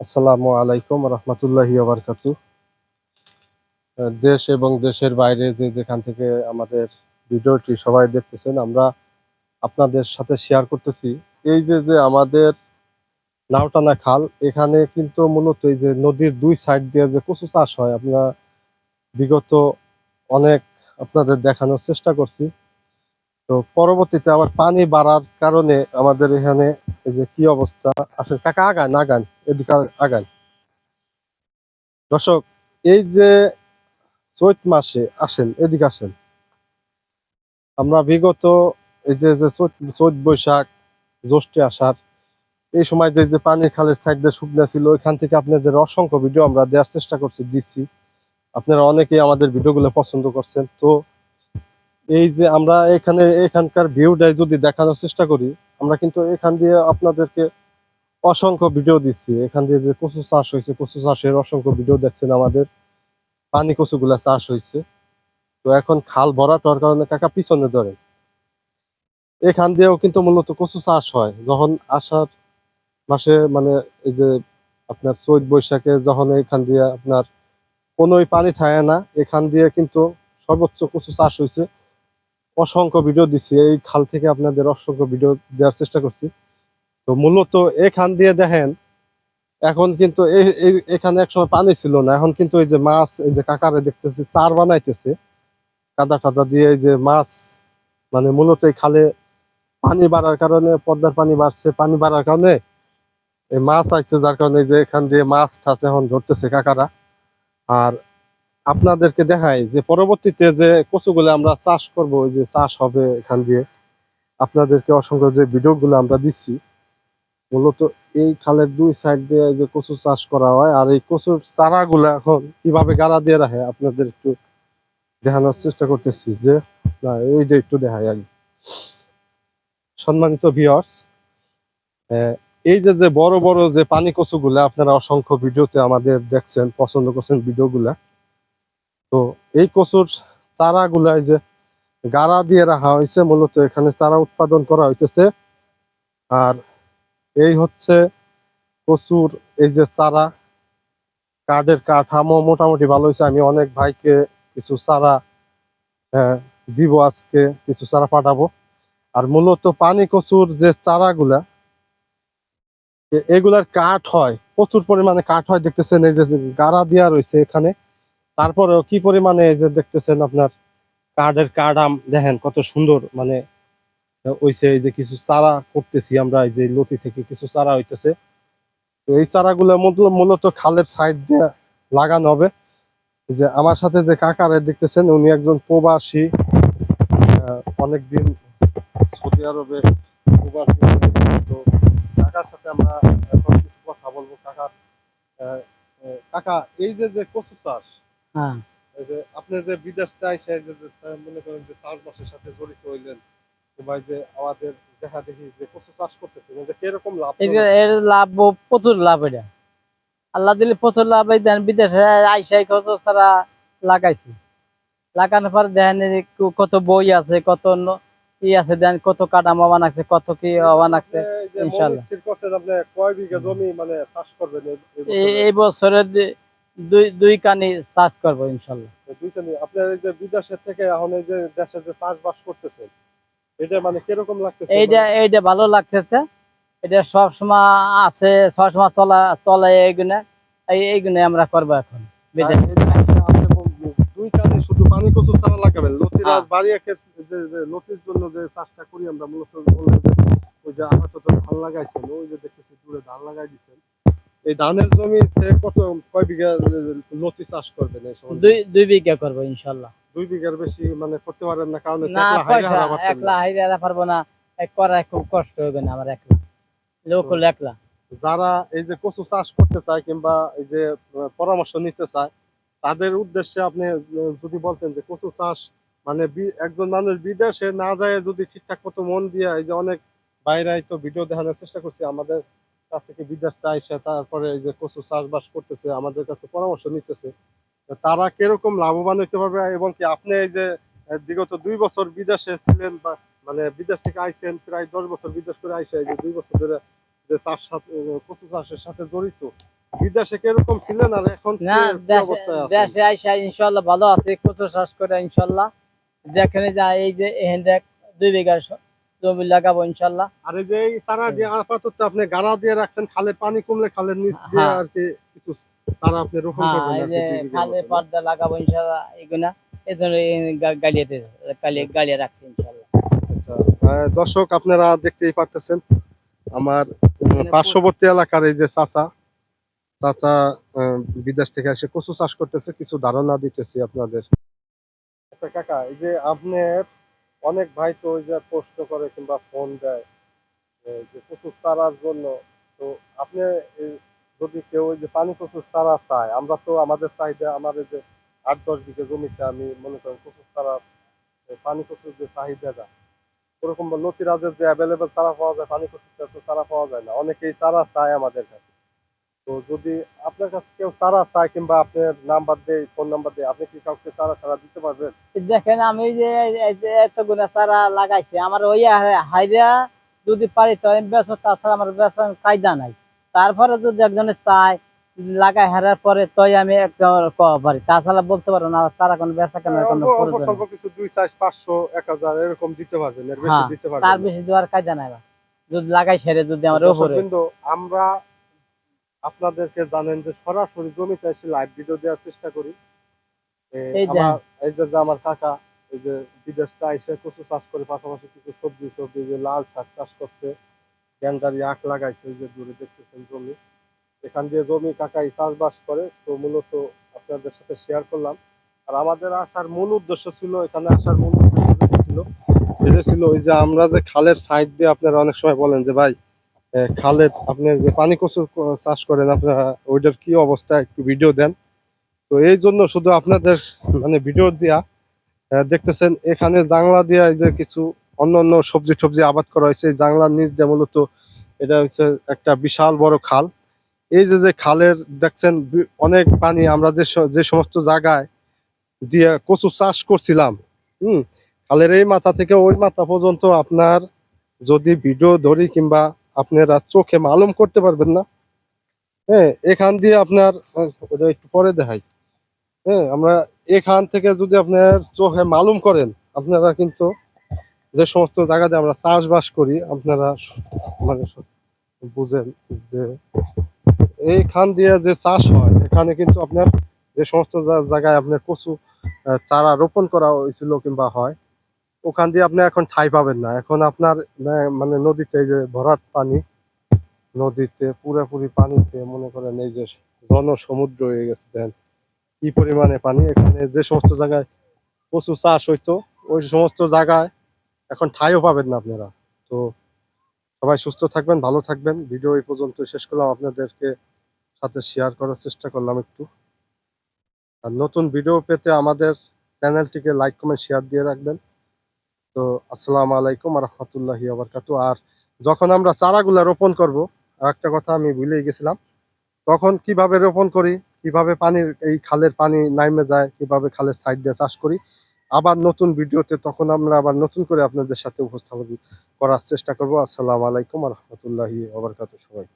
আসসালামু আলাইকুম রহমতুল্লাহি আবরকাতু দেশ এবং দেশের বাইরে যে যেখান থেকে আমাদের ভিডিওটি সবাই দেখতেছেন, আমরা আপনাদের সাথে শেয়ার করতেছি। এই যে যে আমাদের নাওটানা খাল, এখানে কিন্তু মূলত এই যে নদীর দুই সাইড দিয়ে যে কচু চাষ হয়, আমরা বিগত অনেক আপনাদের দেখানোর চেষ্টা করছি। তো পরবর্তীতে আবার পানি বাড়ার কারণে আমাদের এখানে যে কি অবস্থা? আসলে কাকা আগান আগান, এদিকে আগান। দর্শক, এই যে চৈত মাসে আসেন, এদিকে আসেন। আমরা বিগত এই যে যে চৈত চৈত বৈশাখ, জ্যৈষ্ঠী আষাঢ়, এই সময় যে যে পানির খালের সাইড শুকনা ছিল, ওইখান থেকে আপনাদের অসংখ্য ভিডিও আমরা দেওয়ার চেষ্টা করছি, দিচ্ছি। আপনারা অনেকেই আমাদের ভিডিওগুলো পছন্দ করছেন, তো এই যে আমরা এখানে, এখানকার ভিউটাই যদি দেখানোর চেষ্টা করি, আমরা কিন্তু এখান দিয়ে আপনাদেরকে অসংখ্য ভিডিও দিচ্ছি। এখান দিয়ে যে কচু চাষ হয়েছে, কচু চাষের অসংখ্য ভিডিও দেখছেন আমাদের। পানি কচুগুলা চাষ হয়েছে। তো এখন খাল ভরাট হওয়ার কারণে কাকা পিছনে ধরে। এখান দিয়েও কিন্তু মূলত কচু চাষ হয়। যখন আষাঢ় মাসে মানে এই যে আপনার চৈত বৈশাখে যখন এখান দিয়ে আপনার কোনোই পানি থাকে না, এখান দিয়ে কিন্তু সর্বোচ্চ কচু চাষ হয়েছে। অসংখ্য ভিডিও দিচ্ছি এই খাল থেকে আপনাদের অসংখ্য ভিডিও দেওয়ার চেষ্টা করছি। তো মূলত এখান দিয়ে দেখেন, এখন কিন্তু এখানে একসময় পানি ছিল না। এখন কিন্তু এই যে মাছ, এই যে কাকারে দেখতেছি চার বানাইতেছে। কাদা টাদা দিয়ে এই যে মাছ মানে মূলত এই খালে পানি বাড়ার কারণে, পদ্মার পানি বাড়ছে, পানি বাড়ার কারণে এই মাছ আইছে, যার কারণে যে এখান দিয়ে মাছ ঠাছ এখন ধরতেছে কাকারা। আর আপনাদেরকে দেখাই যে পরবর্তীতে যে কচুগুলো আমরা চাষ করব, ওই যে চাষ হবে এখান দিয়ে, আপনাদেরকে অসংখ্য যে ভিডিওগুলো আমরা দিচ্ছি, মূলত এই খালের দুই সাইড দিয়ে যে কচু চাষ করা হয়, আর এই কচুর চারাগুলো এখন কীভাবে গাড়া দিয়ে রাখে, আপনাদের একটু দেখানোর চেষ্টা করতেছি যে, না, এইটা একটু দেখাই আগে। সম্মানিত ভিউয়ার্স এই যে যে বড় বড় যে পানি কচুগুলা, আপনারা অসংখ্য ভিডিওতে আমাদের দেখছেন, পছন্দ করছেন ভিডিওগুলা তো এই কচুর চারাগুলা এই যে গাড়া দিয়ে রাখা হয়েছে, মূলত এখানে চারা উৎপাদন করা হইতেছে। আর এই হচ্ছে কচুর এই যে চারা, কাঠের কাঠামো মোটামুটি ভালো হয়েছে আমি অনেক ভাইকে কিছু চারা দিব আজকে, কিছু চারা পাঠাবো। আর মূলত পানি কচুর যে চারাগুলা এগুলার কাঠ হয়, প্রচুর পরিমাণে কাঠ হয়। দেখতেছেন এই যে গাড়া দেওয়া রয়েছে এখানে। তারপরেও কি পরিমাণে যে দেখতেছেন আপনার কাঠের কাঠাম দেখেন কত সুন্দর মানে ওইসে এই যে কিছু চারা করতেছি আমরা এই যে লতি থেকে কিছু চারা হইতেছে। তো এই চারাগুলো মূল- মূলত খালের সাইড দিয়ে লাগানো হবে। যে আমার সাথে যে কাকারে দেখতেছেন উনি একজন প্রবাসী অনেকদিন সৌদি আরবে প্রবাসী। তো কাকার সাথে আমরা এখন কিছু কথা বলব। কাকা আহ, আহ, কাকা এই যে যে কচু চাষ হ্যাঁ। আপনি যে বিদেশ থেকে এসে যে যে চা- মনে করেন যে চাষবাসের সাথে জড়িত হইলেন ভাই যে আমাদের দেখা দেখি যে কচু চাষ করতেছেন কীরকম লাভ এর এর লাভ প্রচুর লাভ এটা। আল্লাহ দিলে প্রচুর লাভ এই দেন বিদেশে আইসাই কত তারা লাগাইছে। লাগানোর পর দেন কত বই আছে কত ই আছে দেন কত কাটাম বানাচ্ছে কত কি বানাচ্ছে করছেন আপনি কয় বিঘা জমি মানে চাষ করবেন এই- এই দুই দুই কানি চাষ করব ইনশাল্লাহ। নিয়ে আপনার এই যে বিদেশের থেকে এখন এই যে দেশে যে চাষবাস করতেছেন এটা মানে কীরকম লাগতেছে? এইটা এইটা ভালো লাগতেছে। এটা সব সময় আছে সব সময় চলা চলে এইগুলো এই এইগুলো আমরা করব এখন দুই কানে শুধু পানি কচু চারা লাগাবেন লতিরাজ হ্যাঁ। যে লতির জন্য যে চাষটা করি আমরা মূলত যে ধান লাগাইছেন ওই যে দেখতেছি দূরে ধান লাগাই দিচ্ছেন এই ধানের জমিতে কত কয় বিঘা লতি চাষ করবেন এই সময়? দুই দুই বিঘা করব ইনশাল্লাহ দুই বিঘার বেশি মানে করতে পারেন না কারণ একলা হাইরা পারব না। করা খুব কষ্ট হবে না আমার একলা। লোক হলো একলা। যারা এই যে কচু চাষ করতে চায় কিংবা এই যে পরামর্শ নিতে চায় তাদের উদ্দেশ্যে আপনি যদি বলতেন যে কচু চাষ মানে একজন মানুষ বিদেশে না যায় যদি ঠিকঠাক মতো মন দিয়ে এই যে অনেক বাইরে তো ভিডিও দেখানোর চেষ্টা করছি আমাদের কাছ থেকে বিদেশ আইসে তারপরে যে কচু চাষবাস করতেছে আমাদের কাছে পরামর্শ নিতেছে। তারা কীরকম লাভবান হতে পারবে এবং কি আপনি এই যে বিগত দুই বছর বিদেশে ছিলেন বা মানে বিদেশ থেকে আইছেন প্রায় দশ বছর বিদেশ করে আইসে যে দুই বছর ধরে যে চাষ কচু চাষের সাথে জড়িত। বিদেশে কীরকম ছিলেন আর এখন না দেশে অবস্থায় আছেন? দেশে আইসা ইনশাল্লাহ ভালো আছে কচু চাষ করে ইনশাল্লাহ। দেখেন যা এই যে এখান দেখ দুই বিঘা জমি লাগাবো ইনশাল্লাহ। আর এই যে চারা যে আপাতত আপনি গাড়া দিয়ে রাখছেন খালের পানি কমলে খালের নিচ দিয়ে হ্যাঁ। আর কি কিছু চারা আপনি রোপণ হ্যাঁ করবেন এই যে খালে পর্দা লাগাবো ইনশাল্লাহ এগুলা। এই জন্য এই গালিয়ে গালিয়ে রাখছি ইনশাল্লাহ। আচ্ছা, দর্শক আপনারা দেখতেই পারতেছেন আমার পার্শ্ববর্তী এলাকার এই যে চাচা চাচা বিদেশ থেকে এসে কচু চাষ করতেছে কিছু ধারণা দিতেছি আপনাদের। আচ্ছা কাকা এই যে আপনার অনেক ভাই তো ওই যে প্রশ্ন করে কিংবা ফোন দেয় যে কচু চারার জন্য। তো আপনি যদি কেউ ওই যে পানি কচু চারা চায়, আমরা তো আমাদের চাহিদা, আমার যে আট, দশ বিঘা জমিতে আমি মনে করেন কচু চারা পানি কচুর যে চাহিদাটা ওরকম নতিরাজের যে অ্যাভেলেবেল চারা পাওয়া যায়, পানি কচুর তো চারা পাওয়া যায় না। অনেকেই চারা চায় আমাদের কাছে। তো যদি আপনার কাছে কেউ চারা চায় কিংবা আপনার নাম্বার দেয় ফোন নাম্বার দেয় আপনি কি কাউকে চারা চারা দিতে পারবেন? দেখেন আমি যে এত গুণা চারা লাগাইছি আমার ওই হাইরা যদি পারি তো আমি তাছাড়া আমার বেসন কায়দা নাই। তারপরে যদি একজনে চায় লাগাই হারার পরে তই আমি কওয়া পারি। তাছাড়া বলতে পারব না তারা কোনো বেচা কোনো নেই। কিছু দুই চার পাঁচশো এক হাজার এরকম দিতে পারবেন হ্যাঁ, তার বেশি দেওয়ার কায়দা নাই যদি লাগাই সেরে যদি আমার উপরে। আমরা আপনাদেরকে জানেন যে সরাসরি জমিতে এসে লাইভ ভিডিও দেওয়ার চেষ্টা করি। এই যে- আমার কাকা এই যে বিদেশটা এসে কচু চাষ করে পাশাপাশি কিছু সবজি সবজি যে লাল শাক চাষ করছে গ্যান্ডারি আখ লাগাইছে যে দূরে দেখতেছেন জমি। এখান দিয়ে জমি কাকাই চাষবাস করে তো মূলত আপনাদের সাথে শেয়ার করলাম। আর আমাদের আসার মূল উদ্দেশ্য ছিল এখানে আসার মূল উদ্দেশ্য ছিল সেটা ছিল ওই যে আমরা যে খালের সাইড দিয়ে আপনারা অনেক সময় বলেন যে ভাই এ, খালের আপনি যে পানি কচু চাষ করেন আপনারা ওইটার কি অবস্থা একটু ভিডিও দেন। তো এই জন্য শুধু আপনাদের মানে ভিডিও দিয়া দেখতেছেন এখানে জাংলা দিয়া যে কিছু অন্য অন্য সবজি টবজি আবাদ করা হয়েছে। এই জাংলার নিচ দিয়ে মূলত এটা হচ্ছে একটা বিশাল বড় খাল। এই যে যে খালের দেখছেন অনেক পানি আমরা যে যে সমস্ত জায়গায় দিয়ে কচু চাষ করছিলাম হুম খালের এই মাথা থেকে ওই মাথা পর্যন্ত আপনার যদি ভিডিও ধরি কিংবা আপনারা চোখে মালুম করতে পারবেন না। হ্যাঁ এখান দিয়ে আপনার, ওটা একটু পরে দেখাই। হ্যাঁ আমরা এখান থেকে যদি আপনার চোখে মালুম করেন, আপনারা কিন্তু যে সমস্ত জায়গাতে আমরা চাষবাস করি, আপনারা মানে বুঝেন যে এইখান দিয়ে যে চাষ হয়, এখানে কিন্তু আপনার যে সমস্ত জায়গায় আপনার কচু চারা রোপণ করা হয়েছিল কিংবা হয় ওখান দিয়ে আপনি এখন ঠাই পাবেন না। এখন আপনার মানে নদীতে যে ভরাট পানি, নদীতে পুরোপুরি পানিতে মনে করেন এই যে জনসমুদ্র হয়ে গেছে, দেন কি পরিমাণে পানি? এখানে যে সমস্ত জায়গায় প্রচুর চাষ হইতো, ওই সমস্ত জায়গায় এখন ঠাইও পাবেন না আপনারা। তো সবাই সুস্থ থাকবেন, ভালো থাকবেন। ভিডিও এই পর্যন্ত শেষ করলাম। আপনাদেরকে সাথে শেয়ার করার চেষ্টা করলাম একটু। আর নতুন ভিডিও পেতে আমাদের চ্যানেলটিকে লাইক কমেন্ট শেয়ার দিয়ে রাখবেন। তো আসসালামু আলাইকুম রহমতুল্লাহি আবরকাতু আর যখন আমরা চারাগুলা রোপণ করব, আর একটা কথা আমি ভুলেই গেছিলাম, তখন কীভাবে রোপণ করি, কীভাবে পানির, এই খালের পানি নাইমে যায়, কীভাবে খালের সাইড দিয়ে চাষ করি, আবার নতুন ভিডিওতে তখন আমরা আবার নতুন করে আপনাদের সাথে উপস্থাপন করার চেষ্টা করব। আসসালামু আলাইকুম রহমতুল্লাহি আবরকাতু সবাই।